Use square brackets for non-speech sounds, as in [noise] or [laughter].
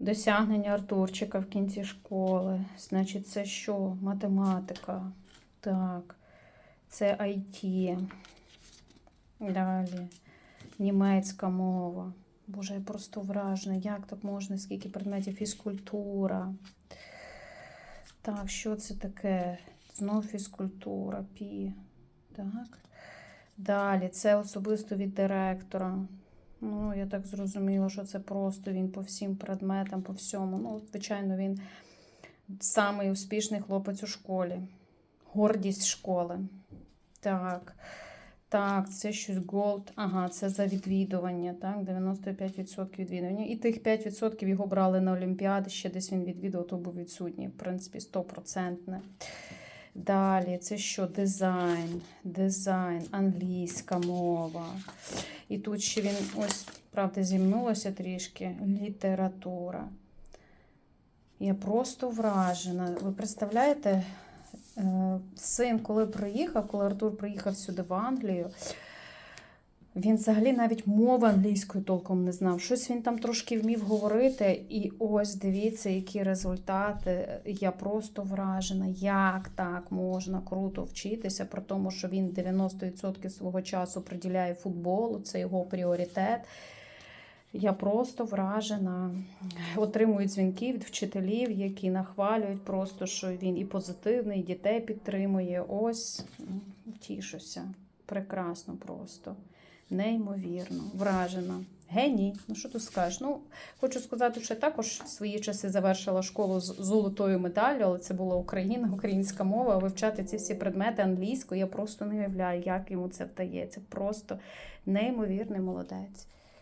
Досягнення Артурчика в кінці школи. Значить, це що? Математика. Так. Це IT. Далі. Німецька мова. Боже, я просто вражена. Як так можна? Скільки предметів? Фізкультура. Так, що це таке? Знов фізкультура, пі. Так. Далі, це особисто від директора. Ну, я так зрозуміла, що це просто він по всім предметам, по всьому. Ну, звичайно, він самий успішний хлопець у школі. Гордість школи. Так. Так, це щось Gold. Ага, це за відвідування. Так, 95% відвідування. І тих 5% його брали на Олімпіади. Ще десь він відвідував, то був відсутній. В принципі, 100%. Далі, це що? Дизайн, дизайн, англійська мова. І тут ще він, ось, правда, зімнулося трішки. Література. Я просто вражена. Ви представляєте, е, син, коли приїхав, коли Артур приїхав сюди в Англію, він взагалі навіть мови англійської толком не знав. Щось він там трошки вмів говорити. І ось дивіться, які результати. Я просто вражена, як так можна круто вчитися, при тому, що він 90% свого часу приділяє футболу, це його пріоритет. Я просто вражена. Отримую дзвінки від вчителів, які нахвалюють просто, що він і позитивний, і дітей підтримує. Ось тішуся. Прекрасно просто. Неймовірно, вражена. Геній. Ну що тут скажеш? Ну, хочу сказати, що я також свої часи завершила школу з золотою медаллю, але це була Україна, [laughs] українська мова. а Вивчати ці всі предмети англійською. Я просто не уявляю, як йому це вдається. Просто неймовірний молодець.